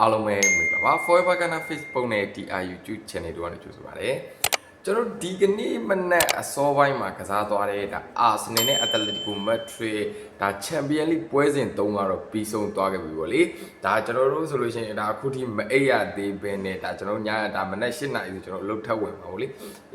အားလုံးပဲမင်္ဂလာပါ Forever Ghana Facebook နဲ့ TR YouTube Channel တို့ကနေကြိုဆိုပါရစေ ကျွန်တော်ဒီကနေ့မနက်အစောပိုင်းမှာကစားသွားတဲ့ဒါ Arsenal နဲ့ Atletico Madrid ဒါ Champion League ပွဲစဉ်၃ကတော့ပြီးဆုံးသွားခဲ့ပြီပေါ့လေဒါကျွန်တော်တို့ဆိုလို့ရှိရင်ဒါအခုထိမအိပ်ရသေးဘဲနဲ့ဒါကျွန်တော်ညဒါမနက်၈နာရီဆိုကျွန်တော်လှုပ်ထက်ဝင်ပါပေါ့လေ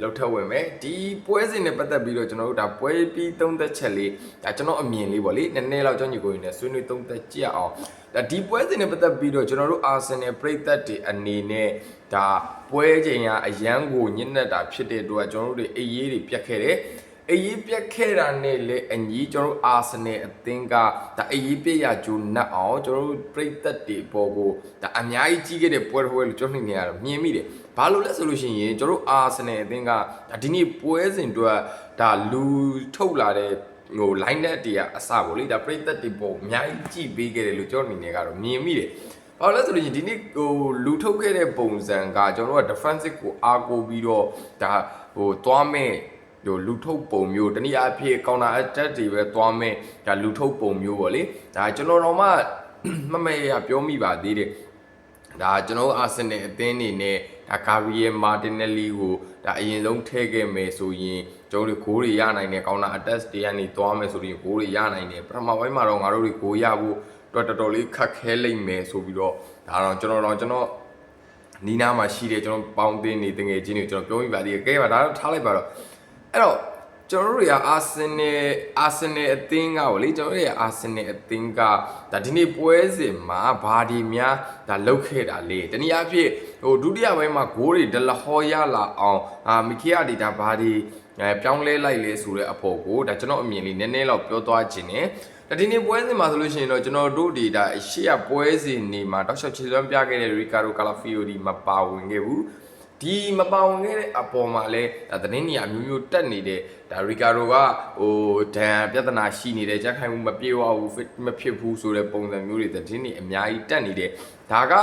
လှုပ်ထက်ဝင်မယ်ဒီပွဲစဉ်နဲ့ပတ်သက်ပြီးတော့ကျွန်တော်တို့ဒါပွဲပြီးသုံးသက်ချက်လေးဒါကျွန်တော်အမြင်လေးပေါ့လေနည်းနည်းတော့ကျွန်တော်ညီကိုရင်းနဲ့ဆွေးနွေးသုံးသက်ကြည့်အောင်ဒါဒီပွဲစဉ်နဲ့ပတ်သက်ပြီးတော့ကျွန်တော်တို့ Arsenal ပြည်သက်တွေအနေနဲ့ ဒါပွဲချိန်ကအရန်ကိုညစ်နက်တာဖြစ်တဲ့အတွက်ကျွန်တော်တို့တွေအေးရေးတွေပြတ်ခဲ့တယ်အရေးပြက်ခဲ့တာနဲ့လေအညီကျွန်တော်အာဆင်နယ်အသင်းကဒါအရေးပြက်ရဂျိုနတ်အောင်ကျွန်တော်တို့ပြည်သက်တွေပေါ်ကိုဒါအများကြီးကြီးခဲ့တဲ့ပွဲတစ်ပွဲလို့ကျွန်တော်နေရတော့မြင်မိတယ်ဘာလို့လဲဆိုလို့ရှိရင်ကျွန်တော်အာဆင်နယ်အသင်းကဒါဒီနေ့ပွဲစဉ်အတွက်ဒါလူထုတ်လာတဲ့ဟို line net တွေကအစပေါ့လေဒါပြည်သက်တွေပေါ်အများကြီးကြည့်ပေးခဲ့တယ်လို့ကျွန်တော်အနေနဲ့ကတော့မြင်မိတယ် ဘာလို့လဲဆိုလို့ရှိရင်ဒီနေ့ဟိုလူထုတ်ခဲ့တဲ့ပုံစံကကျွန်တော်တို့က defensive ကိုအားကိုးပြီးတော့ဒါဟိုသွားမဲ့ဟိုလူထုတ်ပုံမျိုးတနည်းအားဖြင့် counter attack တွေပဲသွားမဲ့ဒါလူထုတ်ပုံမျိုးပေါ့လေဒါကျွန်တော်တော့မှမမေရပြောမိပါသေးတယ်ဒါကျွန်တော်အာဆင်နယ်အသင်းနေနဲ့ဒါကာဗီယယ်မာတင်နယ်လီကိုဒါအရင်ဆုံးထည့်ခဲ့မယ်ဆိုရင်ကျွန်တော်တို့ဂိုးတွေရနိုင်တယ် counter attack တွေကနေသွားမယ်ဆိုရင်ဂိုးတွေရနိုင်တယ်ပထမပိုင်းမှာတော့ငါတို့တွေဂိုးရဖို့ တော်တော်လေးခက်ခဲလိမ့်မယ်ဆိုပြီးတော့ဒါတော့ကျွန်တော်တော့ကျွန်တော်နီးနားမှာရှိတဲ့ကျွန်တော်ပေါင်းသင်းနေတငယ်ချင်းတွေကျွန်တော်ပြောမိပါသေးတယ်ကဲပါဒါတော့ထားလိုက်ပါတော့အဲ့တော့ကျွန်တော်တို့တွေကအာဆင်နယ်အာဆင်နယ်အသင်းကပေါ့လေကျွန်တော်တို့ရဲ့အာဆင်နယ်အသင်းကဒါဒီနေ့ပွဲစဉ်မှာဘာဒီများဒါလုတ်ခဲ့တာလေတနည်းအားဖြင့်ဟိုဒုတိယပိုင်းမှာဂိုးတွေဒလဟောရလာအောင်အာမီခီယာဒီဒါဘာဒီအဲပြောင်းလဲလိုက်လေဆိုတဲ့အဖို့ကိုဒါကျွန်တော်အမြင်လေးနည်းနည်းတော့ပြောသွားခြင်းနဲ့ ဒါဒီနေ့ပွဲစဉ်မှာဆိုလို့ရှိရင်တော့ကျွန်တော်တို့ဒီဒါရှေ့ရပွဲစဉ်နေမှာတောက်လျှောက်ခြေစွမ်းပြခဲ့တဲ့ရီကာဒိုကာလာဖီယိုဒီမပါဝင်ခဲ့ဘူး ဒီမပါဝင်ခဲ့တဲ့အပေါ်မှာလဲဒါသတင်းနေရာမျိုးမျိုးတက်နေတဲ့ဒါရီကာဒိုကဟိုဒဏ်ပြဿနာရှိနေတဲ့ကြက်ခိုင်မှုမပြေဝဘူး fit မဖြစ်ဘူးဆိုတဲ့ပုံစံမျိုးတွေသတင်းတွေအများကြီးတက်နေတယ်ဒါက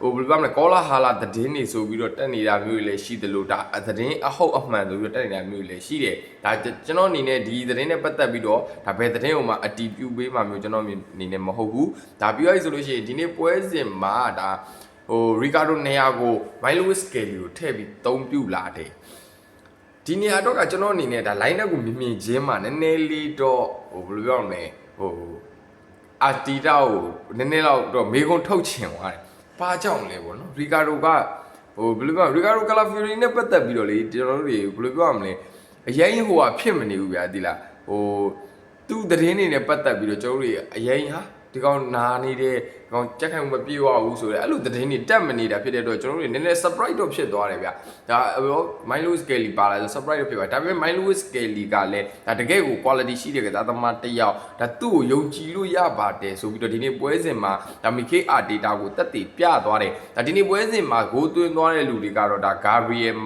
ဟိုဘယ်လိုပြောမလဲကောလာဟာလာသတင်းတွေဆိုပြီးတော့တက်နေတာမျိုးတွေလည်းရှိတယ်လို့ဒါသတင်းအဟုတ်အမှန်ဆိုပြီးတော့တက်နေတာမျိုးတွေလည်းရှိတယ်ဒါကျွန်တော်အနေနဲ့ဒီသတင်းနဲ့ပတ်သက်ပြီးတော့ဒါဘယ်သတင်းဟိုမှာအတီးပြူပေးမှမျိုးကျွန်တော်အနေနဲ့မဟုတ်ဘူးဒါပြောရည်ဆိုလို့ရှိရင်ဒီနေ့ပွဲစဉ်မှာဒါ ဟိုရီကာဒိုနေရာကိုမိုင်လူဝစ်ကယ်လီကိုထည့်ပြီးသုံးပြလာတယ်ဒီနေရာတော့ကကျွန်တော်အနေနဲ့ဒါ line တက်ကိုမြင်မြင်ချင်းမှာနည်းနည်းလေးတော့ဟိုဘယ်လိုပြောရမလဲဟိုအာတီတာကိုနည်းနည်းတော့တော့မေကွန်ထုတ်ချင်သွားတယ်။ဘာကြောင့်လဲပေါ့နော်။ရီကာဒိုကဟိုဘယ်လိုပြောရီကာဒိုကလာဖီရီနဲ့ပတ်သက်ပြီးတော့လေကျွန်တော်တို့တွေဘယ်လိုပြောရမလဲအရင်ဟိုဟာဖြစ်မနေဘူးဗျာဒီလားဟိုသူ့သတင်းတွေနဲ့ပတ်သက်ပြီးတော့ကျွန်တော်တို့တွေအရင်ဟာ ဒီကောင်နာနေတဲ့ဒီကောင်ကြက်ခိုင်မပြေဝဘူးဆိုတော့အဲ့လိုသတင်းတွေတက်မနေတာဖြစ်တဲ့အတွက်ကျွန်တော်တို့တွေနည်းနည်း surprise တော့ဖြစ်သွားတယ်ဗျဒါဟို Milo Skelly ပါလာဆို surprise တော့ဖြစ်သွားဒါပေမဲ့ Milo Skelly ကလည်းဒါတကယ်ကို quality ရှိတဲ့ကစားသမားတစ်ယောက်ဒါသူ့ကိုယုံကြည်လို့ရပါတယ်ဆိုပြီးတော့ဒီနေ့ပွဲစဉ်မှာဒါ Mikel Arteta ကိုတက်တည်ပြသွားတယ်ဒါဒီနေ့ပွဲစဉ်မှာဂိုးသွင်းသွားတဲ့လူတွေကတော့ဒါ Gabriel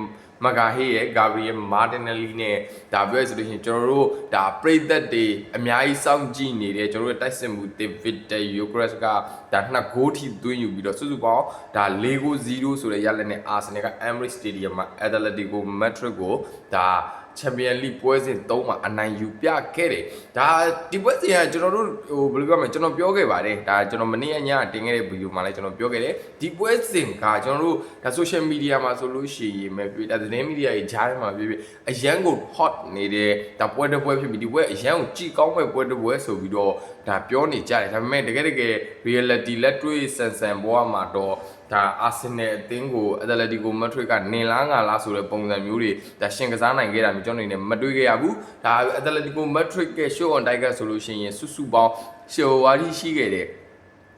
မဂါဟေးရဲ့ဂါဘရီယယ်မာတင်နယ်လီနဲ့ဒါပြောရဆိုလို့ရှိရင်ကျွန်တော်တို့ဒါပရိသတ်တွေအများကြီးစောင့်ကြည့်နေတဲ့ကျွန်တော်တို့တိုက်စစ်မှုဒေးဗစ်တေယိုဂရက်စ်ကဒါနှစ်ဂိုးထိသွင်းယူပြီးတော့စုစုပေါင်းဒါ၄ဂိုး0ဆိုတဲ့ရလက်နဲ့အာဆင်နယ်က Emirates Stadium မှာ Atletico Madrid ကိုဒါ ချန်ပီယံလိပွဲစဉ်၃မှာအနိုင်ယူပြခဲ့တယ်ဒါဒီပွဲစဉ်ကကျွန်တော်တို့ဟိုဘယ်လိုပြောမလဲကျွန်တော်ပြောခဲ့ပါတယ်ဒါကျွန်တော်မနေ့ကညတင်ခဲ့တဲ့ဗီဒီယိုမှာလည်းကျွန်တော်ပြောခဲ့တယ်ဒီပွဲစဉ်ကကျွန်တော်တို့ဒါ social media မှာဆိုလို့ရှိရင်ပဲပြဒါသတင်းမီဒီယာကြီးဂျားထဲမှာပြပြအရန်ကို hot နေတဲ့ဒါပွဲတစ်ပွဲဖြစ်ပြီးဒီပွဲအရန်ကိုကြည်ကောင်းမဲ့ပွဲတစ်ပွဲဆိုပြီးတော့ဒါပြောနေကြတယ်ဒါပေမဲ့တကယ်တကယ် reality လက်တွေ့ဆန်ဆန်ဘဝမှာတော့ဒါအာဆင်နယ်အသင်းကိုအက်တလက်တီကိုမက်ထရစ်ကနေလားငါလားဆိုတဲ့ပုံစံမျိုးတွေဒါရှင်ကစားနိုင်ခဲ့တာမျိုးကျွန်တော်အနေနဲ့မတွေ့ခဲ့ရဘူးဒါအက်တလက်တီကိုမက်ထရစ်ရဲ့ show on tiger ဆိုလို့ရှိရင်စုစုပေါင်းရှေဝါရီရှိခဲ့တဲ့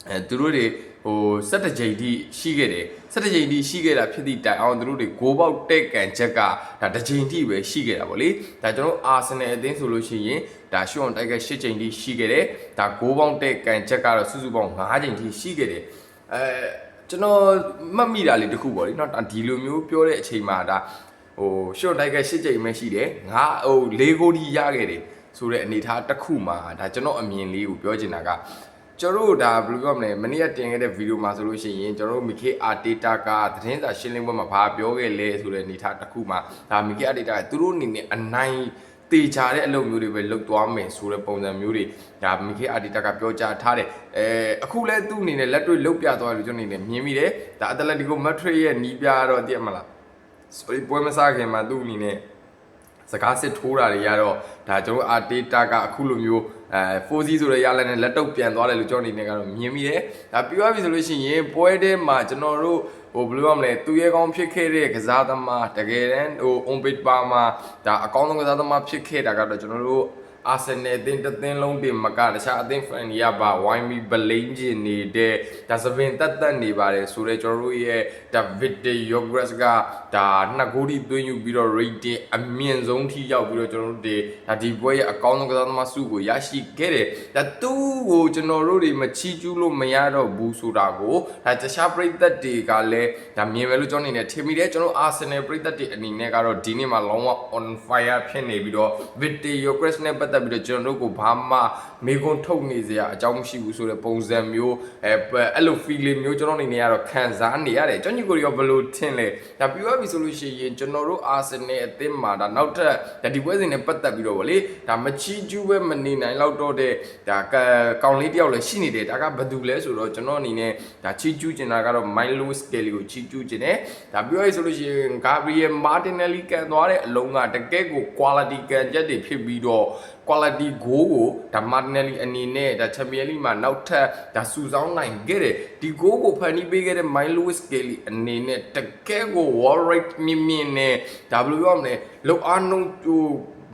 အဲသူတို့တွေ ဟို17ကြိမ်ထိရှိခဲ့တယ်17ကြိမ်ထိရှိခဲ့တာဖြစ်သည့်တိုင်အောင်သူတို့တွေဂိုးပေါက်တဲ့ကန်ချက်ကဒါတစ်ကြိမ်ထိပဲရှိခဲ့တာဗောလေဒါကျွန်တော်အာဆင်နယ်အသင်းဆိုလို့ရှိရင်ဒါ show on tiger 10ကြိမ်ထိရှိခဲ့တယ်ဒါဂိုးပေါက်တဲ့ကန်ချက်ကတော့စုစုပေါင်း9ကြိမ်ထိရှိခဲ့တယ်အဲကျွန်တော်မှတ်မိတာလေးတစ်ခုပေါ့လေเนาะဒီလိုမျိုးပြောတဲ့အချိန်မှာဒါဟို show on tiger 10ကြိမ်ပဲရှိတယ်ငါဟို၄ဂိုးထိရခဲ့တယ်ဆိုတဲ့အနေအထားတစ်ခုမှာဒါကျွန်တော်အမြင်လေးကိုပြောချင်တာက ကျွန်တော်တို့ဒါဘယ်လိုပြောမလဲမနေ့ကတင်ခဲ့တဲ့ဗီဒီယိုမှာဆိုလို့ရှိရင်ကျွန်တော်တို့မီခေအာတေတာကသတင်းစာရှင်းလင်းပွဲမှာဘာပြောခဲ့လဲဆိုတဲ့အနေအထားတစ်ခုမှာဒါမီခေအာတေတာကသူတို့အနေနဲ့အနိုင်တေချာတဲ့အလုပ်မျိုးတွေပဲလုပ်သွားမယ်ဆိုတဲ့ပုံစံမျိုးတွေဒါမီခေအာဒီတာကပြောကြားထားတယ်အဲအခုလဲသူ့အနေနဲ့လက်တွေ့လုပ်ပြသွားတယ်လို့ကျွန်တော်အနေနဲ့မြင်မိတယ်ဒါအတလက်တီကိုမက်ထရစ်ရဲ့နီးပြတော့တည်မလား sorry ပွဲမစားခင်မှာသူ့အနေနဲ့ စကားစစ်ထိုးတာတွေရတော့ဒါကျွန်တော်အာတေတာကအခုလိုမျိုးအဲ 4C ဆိုတဲ့ရလက်နဲ့လက်တော့ပြန်သွားတယ်လို့ကျွန်တော်အနေနဲ့ကတော့မြင်မိတယ်ဒါပြောရပြီဆိုလို့ရှိရင်ပွဲထဲမှာကျွန်တော်တို့ဟိုဘယ်လိုရမလဲသူရဲကောင်းဖြစ်ခဲ့တဲ့ကစားသမားတကယ်တမ်းဟို on page ပါမှာဒါအကောင်းဆုံးကစားသမားဖြစ်ခဲ့တာကတော့ကျွန်တော်တို့ အာဆင်နယ်အသင်းတစ်သင်းလုံးတင်မကတခြားအသင်း fan တွေကပါဝိုင်းပြီးဗလိန်ကျင်နေတဲ့ဒါသပင်တက်တက်နေပါတယ်ဆိုတော့ကျွန်တော်တို့ရဲ့ဒါ Victor Yogres ကဒါနှစ်ဂိုးထိသွင်းယူပြီးတော့ rating အမြင့်ဆုံးထိရောက်ပြီးတော့ကျွန်တော်တို့ဒီဒါဒီပွဲရဲ့အကောင်းဆုံးကစားသမားစုကိုရရှိခဲ့တယ်ဒါသူ့ကိုကျွန်တော်တို့တွေမချီးကျူးလို့မရတော့ဘူးဆိုတာကိုဒါတခြားပရိသတ်တွေကလည်းဒါမြင်မယ်လို့ကျွန်တော်အနေနဲ့ထင်မိတယ်ကျွန်တော် Arsenal ပရိသတ်တွေအနေနဲ့ကတော့ဒီနေ့မှာလုံးဝ on fire ဖြစ်နေပြီးတော့ Victor Yogres နဲ့ပတ်သက်ပြီးတော့ကျွန်တော်တို့ကိုဘာမှမေခွန်းထုတ်နေစရာအကြောင်းမရှိဘူးဆိုတဲ့ပုံစံမျိုးအဲအဲ့လို feeling မျိုးကျွန်တော်အနေနဲ့ကတော့ခံစားနေရတယ်ကျွန်တော်ညီကိုရောဘယ်လိုထင်လဲဒါပြောရပြီဆိုလို့ရှိရင်ကျွန်တော်တို့ Arsenal အသင်းမှာဒါနောက်ထပ်ဒါဒီပွဲစဉ်နဲ့ပတ်သက်ပြီးတော့ဗောလေဒါမချီကျူးပဲမနေနိုင်တော့တော့တဲ့ဒါကောင်လေးတယောက်လည်းရှိနေတယ်ဒါကဘာတူလဲဆိုတော့ကျွန်တော်အနေနဲ့ဒါချီကျူးကျင်တာကတော့ Milo Skelly ကိုချီကျူးကျင်တယ်ဒါပြောရဆိုလို့ရှိရင် Gabriel Martinelli ကန်သွားတဲ့အလုံးကတကယ်ကို quality ကန်ချက်တွေဖြစ်ပြီးတော့ quality goal ကိုဒါ Martinelli အနေနဲ့ဒါ Champions League မှာနောက်ထပ်ဒါစုဆောင်းနိုင်ခဲ့တယ်ဒီ goal ကိုဖန်တီးပေးခဲ့တဲ့ Milo Skelly အနေနဲ့တကယ်ကို wall rate မြင့်မြင့်နဲ့ဒါဘယ်လိုပြောရမလဲလောက်အားနှုန်းဟို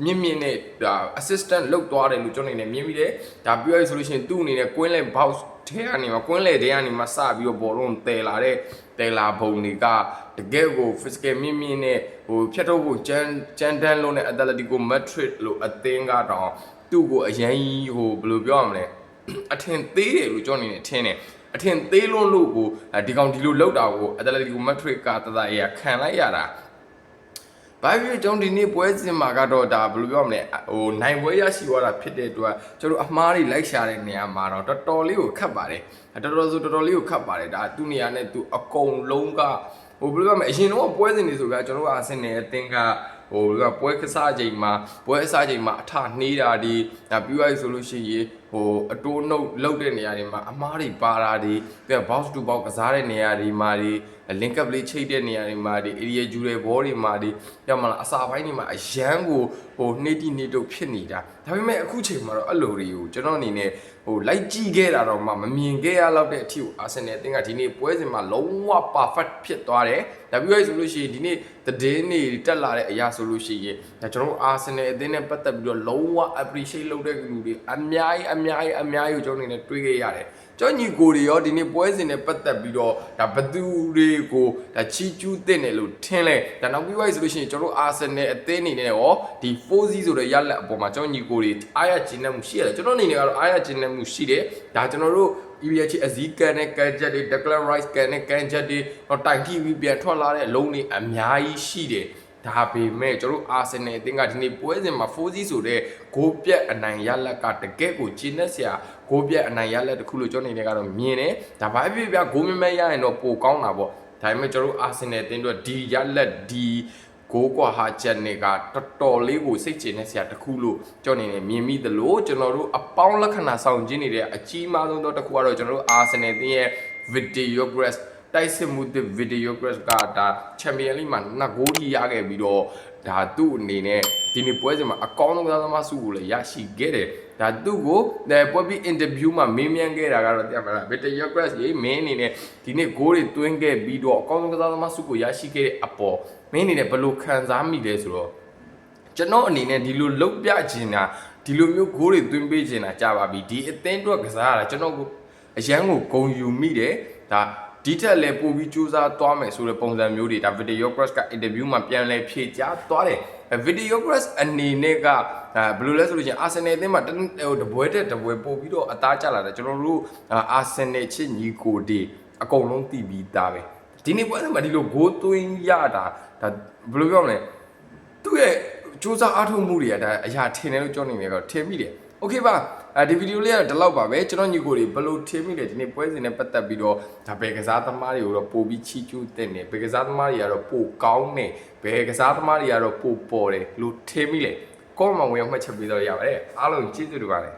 မြင့်မြင့်နဲ့ဒါ assistant လောက်သွားတယ်လို့ကျွန်တော်အနေနဲ့မြင်မိတယ်ဒါပြောရဆိုလို့ရှိရင်သူ့အနေနဲ့ queen leg box ထဲကနေမှာ queen leg ထဲကနေမှာစပြီးတော့ဘောလုံးတည်လာတဲ့တည်လာပုံတွေကတကယ်ကို physical မြင့်မြင့်နဲ့ဟိုဖြတ်ထုတ်ဖို့ကြမ်းကြမ်းတမ်းလုံးတဲ့ Atletico Madrid လို့အသင်းကတော့သူ့ကိုအရင်ဟိုဘယ်လိုပြောရမလဲအထင်သေးတယ်လို့ကျွန်တော်အနေနဲ့ထင်တယ်အထင်သေးလွန်းလို့ကိုဒီကောင်ဒီလိုလောက်တာကို Atletico Madrid ကတသားရခံလိုက်ရတာ ဘာဖြစ်ကြောင့်ဒီနေ့ပွဲစဉ်မှာကတော့ဒါဘယ်လိုပြောမလဲဟိုနိုင်ပွဲရရှိသွားတာဖြစ်တဲ့အတွက်ကျွန်တော်အမားတွေလိုက်ရှာတဲ့နေရာမှာတော့တော်တော်လေးကိုခတ်ပါတယ်တော်တော်ဆိုတော်တော်လေးကိုခတ်ပါတယ်ဒါသူ့နေရာနဲ့သူအကုန်လုံးကဟိုဘယ်လိုပြောမလဲအရင်တော့ပွဲစဉ်တွေဆိုကြကျွန်တော်ကအဆင်နေအသင်းက ဟိုကပွဲကစားချိန်မှာပွဲအစားချိန်မှာအထနှေးတာဒီဒါပြီးသွားပြီဆိုလို့ရှိရင်ဟိုအတိုးနှုတ်လောက်တဲ့နေရာတွေမှာအမားတွေပါတာဒီပြီး box to box ကစားတဲ့နေရာတွေမှာဒီ link up လေးချိတ်တဲ့နေရာတွေမှာဒီ area ဂျူတဲ့ဘောတွေမှာဒီပြောမလားအစာပိုင်းတွေမှာအရန်ကိုဟိုနှိတိနှိတုတ်ဖြစ်နေတာဒါပေမဲ့အခုချိန်မှာတော့အဲ့လိုတွေကိုကျွန်တော်အနေနဲ့ဟို လိုက်ကြည့်ခဲ့တာတော့မှမမြင်ခဲ့ရလောက်တဲ့အထီကိုအာဆင်နယ်အသင်းကဒီနေ့ပွဲစဉ်မှာလုံးဝ perfect ဖြစ်သွားတယ်ဒါပြီးရဆိုလို့ရှိရင်ဒီနေ့သတင်းတွေတက်လာတဲ့အရာဆိုလို့ရှိရင်ဒါကျွန်တော်အာဆင်နယ်အသင်းနဲ့ပတ်သက်ပြီးတော့လုံးဝ appreciate လုပ်တဲ့လူတွေအများကြီးအများကြီးအများကြီးကိုကျွန်တော်အနေနဲ့တွေးခဲ့ရတယ် ကျောင်းညီကိုတွေရောဒီနေ့ပွဲစဉ်နဲ့ပတ်သက်ပြီးတော့ဒါဘသူတွေကိုဒါချီကျူးတဲ့တယ်လို့ထင်လဲဒါနောက်ပြီးသွားဆိုလို့ရှိရင်ကျွန်တော်အာဆင်နယ်အသင်းအနေနဲ့ရောဒီ 4C ဆိုတဲ့ရလက်အပေါ်မှာကျောင်းညီကိုတွေအားရကျဉ်းတဲ့မှုရှိရတယ်ကျွန်တော်အနေနဲ့ကတော့အားရကျဉ်းတဲ့မှုရှိတယ်ဒါကျွန်တော်တို့ EBH အစည်းကန်နဲ့ကန်ချက်တွေ Declan Rice ကန်နဲ့ကန်ချက်တွေတော့တိုင်ထိပြီးပြန်ထွက်လာတဲ့အလုံးတွေအများကြီးရှိတယ် ဒါပေမဲ့ကျွန်တော်အာဆင်နယ်အသင်းကဒီနေ့ပွဲစဉ်မှာ 4C ဆိုတဲ့ဂိုးပြက်အနိုင်ရလက်ကတကယ့်ကိုကျင်းတဲ့ဆရာဂိုးပြက်အနိုင်ရလက်တစ်ခုလို့ကျွန်တော်အနေနဲ့ကတော့မြင်တယ်ဒါဘာဖြစ်ဖြစ်ဂိုးမမဲရရင်တော့ပိုကောင်းတာပေါ့ဒါပေမဲ့ကျွန်တော်အာဆင်နယ်အသင်းတို့ဒီရလက်ဒီကိုကွာဟာချက်နေကတော်တော်လေးကိုစိတ်ချတဲ့ဆရာတစ်ခုလို့ကျွန်တော်အနေနဲ့မြင်မိသလိုကျွန်တော်တို့အပေါင်းလက္ခဏာဆောင်ခြင်းနေတဲ့အကြီးမားဆုံးသောတစ်ခုကတော့ကျွန်တော်တို့အာဆင်နယ်အသင်းရဲ့ videograph တိုက်စစ်မှုတဲ့ videograph ကဒါချန်ပီယံလိမှာနှစ်ဂိုးထိရခဲ့ပြီးတော့ဒါသူ့အနေနဲ့ဒီနေ့ပွဲစဉ်မှာအကောင်းဆုံးကစားသမားစုကိုလည်းရရှိခဲ့တယ်ဒါသူ့ကိုပွဲပြီး interview မှာမေးမြန်းခဲ့တာကတော့တရားမလား videograph ရေးမင်းအနေနဲ့ဒီနေ့ဂိုးတွေသွင်းခဲ့ပြီးတော့အကောင်းဆုံးကစားသမားစုကိုရရှိခဲ့တဲ့အပေါ်မင်းအနေနဲ့ဘယ်လိုခံစားမိလဲဆိုတော့ကျွန်တော်အနေနဲ့ဒီလိုလုတ်ပြချင်တာဒီလိုမျိုးဂိုးတွေသွင်းပေးချင်တာကြာပါပြီဒီအသင်းအတွက်ကစားရတာကျွန်တော်အရန်ကိုဂုံယူမိတယ်ဒါ ဒီထက်လည်းပိုပြီးစူးစမ်းသွားမယ်ဆိုတဲ့ပုံစံမျိုးတွေဒါ video crash က interview မှာပြန်လဲဖြေကြားသွားတယ် video crash အနေနဲ့ကအဲဘယ်လိုလဲဆိုလို့ချင်း Arsenal အသင်းမှာဟိုတပွဲတက်တပွဲပို့ပြီးတော့အသားကျလာတယ်ကျွန်တော်တို့ Arsenal ချစ်ညီကိုဒီအကုန်လုံးတည်ပြီးသားပဲဒီနေ့ပွဲမှာဒီလိုဂိုးသွင်းရတာဒါဘယ်လိုပြောမလဲသူ့ရဲ့စူးစမ်းအားထုတ်မှုတွေကဒါအရာထင်တယ်လို့ကြောနေနေတော့ထင်မိတယ် โอเคပါအဲဒီဗီဒီယိုလေးကဒီလောက်ပါပဲကျွန်တော်ညီကိုတွေဘယ်လိုထင်မိလဲဒီနေ့ပွဲစဉ်နဲ့ပတ်သက်ပြီးတော့ဒါဘယ်ကစားသမားတွေကိုတော့ပို့ပြီးချီးကျူးတဲ့နေဘယ်ကစားသမားတွေကတော့ပို့ကောင်းနေဘယ်ကစားသမားတွေကတော့ပို့ပေါ်တယ်လို့ထင်မိလဲ comment မှာဝင်အောင်မှတ်ချက်ပေးတော့ရပါတယ်အားလုံးကျေးဇူးတင်ပါတယ်